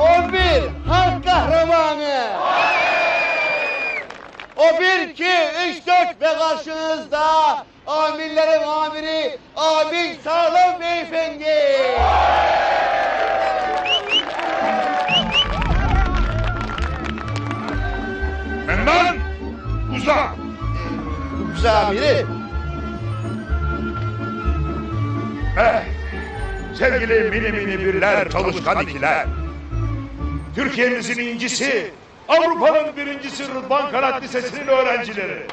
O bir halk kahramanı. O bir, iki, üç, dört ve karşınızda amirlerin amiri Amin Sağlam Beyefendi. Mendan uza. Güzel amiri. Eh, sevgili mini mini birler, çalışkan ikiler. Türkiye'mizin incisi, Avrupa'nın birincisi Rıdvan Kanat Lisesi'nin öğrencileri.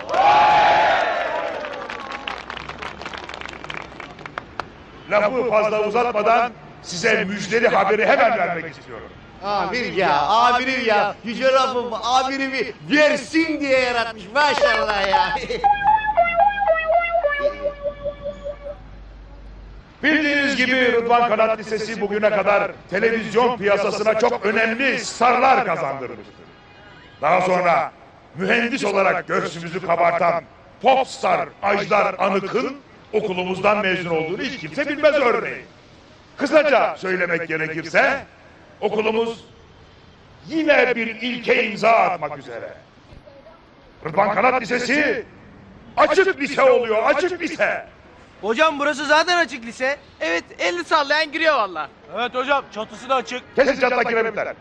Lafı fazla uzatmadan size müjdeli haberi hemen vermek istiyorum. Amir ya, amirim ya. Yüce Rabbim amirimi versin diye yaratmış maşallah ya. Bildiğiniz gibi Rıdvan Kanat Lisesi bugüne kadar televizyon piyasasına çok önemli starlar kazandırmıştır. Daha sonra mühendis olarak göğsümüzü kabartan popstar Ajdar Anık'ın okulumuzdan mezun olduğunu hiç kimse bilmez örneğin. Kısaca söylemek gerekirse okulumuz yine bir ilke imza atmak üzere. Rıdvan Kanat Lisesi açık lise oluyor, açık lise. Hocam burası zaten açık lise. Evet elini sallayan giriyor valla. Evet hocam çatısı da açık. Kesin çatlak kiremitler.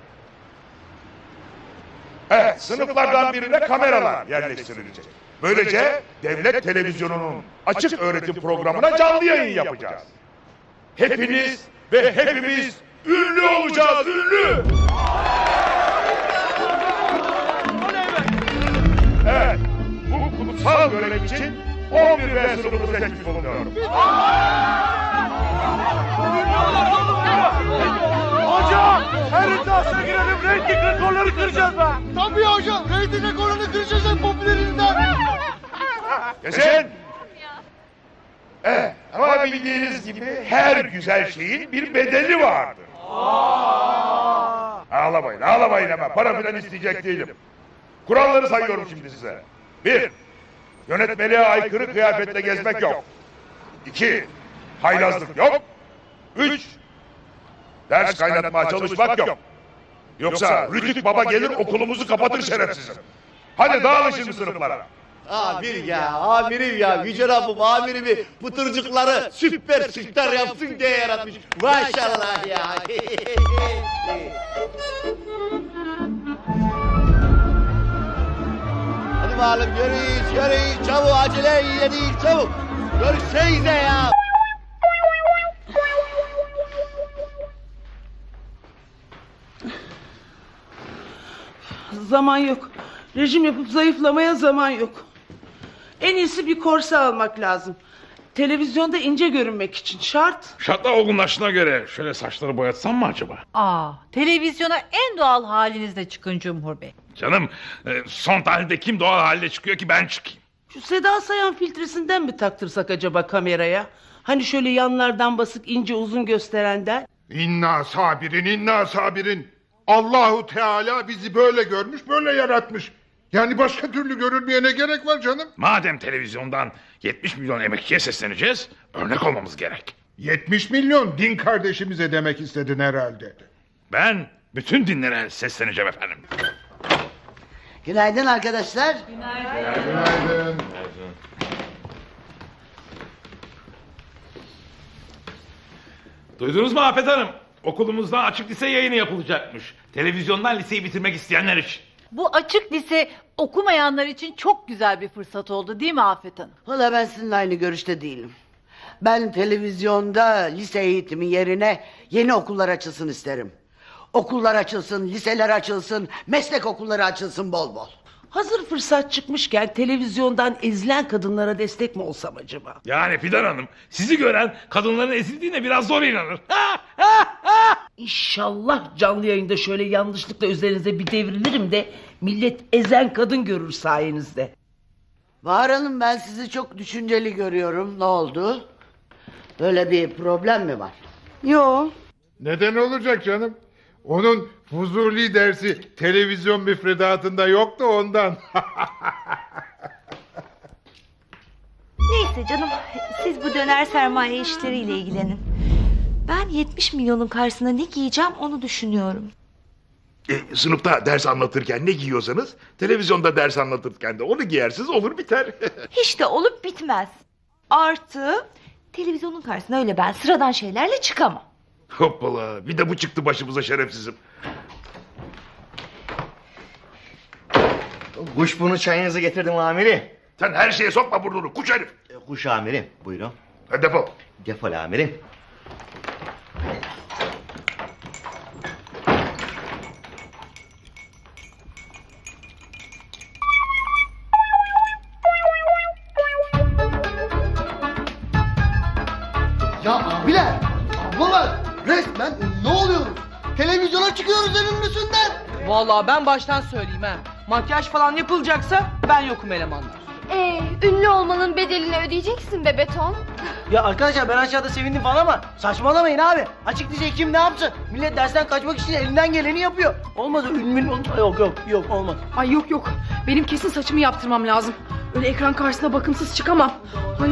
Evet, sınıflardan birine kameralar yerleştirilecek. Böylece devlet televizyonunun açık öğretim programına canlı yayın yapacağız. Hepiniz ve hepimiz ünlü olacağız, ünlü! Evet, bu kutsal görev için 11 B sınıfını seçmiş bulunuyorum. Hocam her iddiasına girelim reyting rekorları kıracağız be. Tabii hocam. Reyting rekorunu kıracağız en popülerinden. Kesin. Evet, ama bildiğiniz gibi her güzel şeyin bir bedeli vardır. Ağlamayın, ağlamayın hemen. Para filan isteyecek değilim. Kuralları sayıyorum şimdi size. Bir, yönetmeliğe aykırı kıyafetle gezmek yok. İki, haylazlık yok. Üç, ders kaynatmaya çalışmak yok. Yoksa Rütük Baba gelir okulumuzu kapatır şerefsizim. Hadi dağılın şimdi sınıflara. Amir ya, amirim ya. Yüce Rabbim amirimi pıtırcıkları süper süper yapsın diye yaratmış. Maşallah ya. Hadi bakalım yürüyün, yürüyün. Çabuk acele değil, çabuk. Görüşseyze ya. Zaman yok. Rejim yapıp zayıflamaya zaman yok. En iyisi bir korse almak lazım. Televizyonda ince görünmek için şart. Şartlar olgunlaştığına göre şöyle saçları boyatsam mı acaba? Aa, televizyona en doğal halinizde çıkın Cumhur Bey. Canım e, son tahlilde kim doğal halde çıkıyor ki ben çıkayım? Şu Seda Sayan filtresinden mi taktırsak acaba kameraya? Hani şöyle yanlardan basık ince uzun gösterenden. İnna sabirin inna sabirin. Allahu Teala bizi böyle görmüş böyle yaratmış. Yani başka türlü görülmeyene gerek var canım. Madem televizyondan 70 milyon emekçiye sesleneceğiz, örnek olmamız gerek. 70 milyon din kardeşimize demek istedin herhalde. Ben bütün dinlere sesleneceğim efendim. Günaydın arkadaşlar. Günaydın. Duydunuz mu Afet Hanım? Okulumuzda açık lise yayını yapılacakmış. Televizyondan liseyi bitirmek isteyenler için. Bu açık lise okumayanlar için çok güzel bir fırsat oldu değil mi Afet Hanım? Valla ben sizinle aynı görüşte değilim. Ben televizyonda lise eğitimi yerine yeni okullar açılsın isterim. Okullar açılsın, liseler açılsın, meslek okulları açılsın bol bol. Hazır fırsat çıkmışken televizyondan ezilen kadınlara destek mi olsam acaba? Yani Fidan Hanım, sizi gören kadınların ezildiğine biraz zor inanır. İnşallah canlı yayında şöyle yanlışlıkla üzerinize bir devrilirim de millet ezen kadın görür sayenizde. Bahar Hanım ben sizi çok düşünceli görüyorum. Ne oldu? Böyle bir problem mi var? Yo. Neden olacak canım? Onun Fuzuli dersi televizyon müfredatında yoktu ondan. Neyse canım siz bu döner sermaye işleriyle ilgilenin. Ben 70 milyonun karşısında ne giyeceğim onu düşünüyorum. E, sınıfta ders anlatırken ne giyiyorsanız televizyonda ders anlatırken de onu giyersiniz olur biter. Hiç de olup bitmez. Artı televizyonun karşısına öyle ben sıradan şeylerle çıkamam. Hoppala bir de bu çıktı başımıza şerefsizim. Kuşburnu çayınızı getirdim amirim. Sen her şeye sokma burnunu kuş herif. E, Kuş amirim buyurun. Hadi defol. Defol amirim. Ya abiler, ablalar resmen ne oluyoruz? Televizyona çıkıyoruz önümüzünden. Vallahi ben baştan söyleyeyim ha. Makyaj falan yapılacaksa ben yokum elemanlar. Ee, ünlü olmanın bedelini ödeyeceksin be beton. Ya arkadaşlar ben aşağıda sevindim falan ama saçmalamayın abi. Açık lise kim ne yapsın? Millet dersten kaçmak için elinden geleni yapıyor. Olmaz ünlü yok yok yok olmaz. Ay yok yok. Benim kesin saçımı yaptırmam lazım. Öyle ekran karşısına bakımsız çıkamam. Ay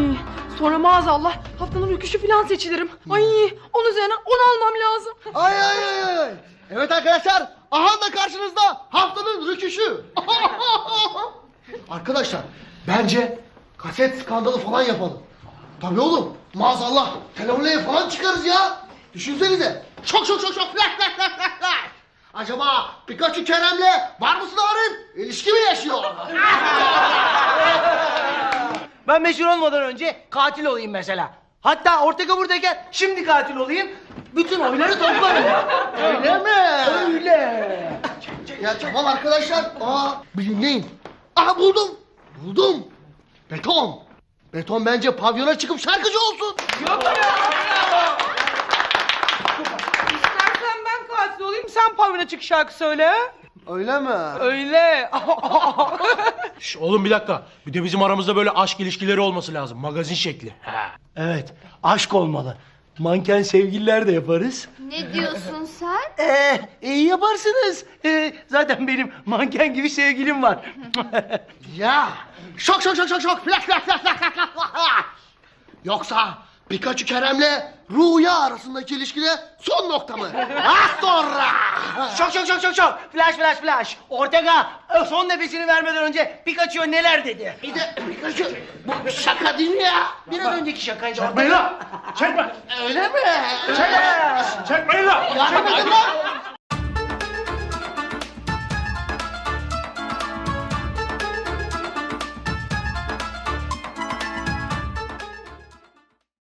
sonra maazallah haftanın rüküşü falan seçilirim. Ay onun üzerine onu almam lazım. Ay ay ay ay. Evet arkadaşlar, aha da karşınızda haftanın rüküşü. arkadaşlar, bence kaset skandalı falan yapalım. Tabii oğlum, maazallah televizyona falan çıkarız ya. Düşünsenize. Çok çok çok çok. Acaba Pikachu Kerem'le var mısın Arif? İlişki mi yaşıyor? Ben meşhur olmadan önce katil olayım mesela. Hatta Ortega buradayken şimdi katil olayım. Bütün oyları toplarım. Öyle mi? Öyle. Ya tamam arkadaşlar. Aa, bir dinleyin. Aha buldum. Buldum. Beton. Beton bence pavyona çıkıp şarkıcı olsun. İstersen ben katil olayım sen pavyona çık şarkı söyle. Öyle mi? Öyle. Şş, oğlum bir dakika. Bir de bizim aramızda böyle aşk ilişkileri olması lazım. Magazin şekli. Evet. Aşk olmalı. Manken sevgililer de yaparız. Ne diyorsun sen? Ee, iyi yaparsınız. Ee, zaten benim manken gibi sevgilim var. Ya. Şok şok şok şok şok. Flash flash flash flash. Yoksa Pikachu Kerem'le Rüya arasındaki ilişkide son nokta mı? Az sonra. şok şok şok şok şok. Flash flash flash. Ortega e, son nefesini vermeden önce Pikachu neler dedi? Bir de Pikachu bu bir şaka değil mi ya? Biraz önceki şakaydı. Çekmeyin lan! Çekme! Öyle mi? Çekmeyin lan! Yardım edin lan.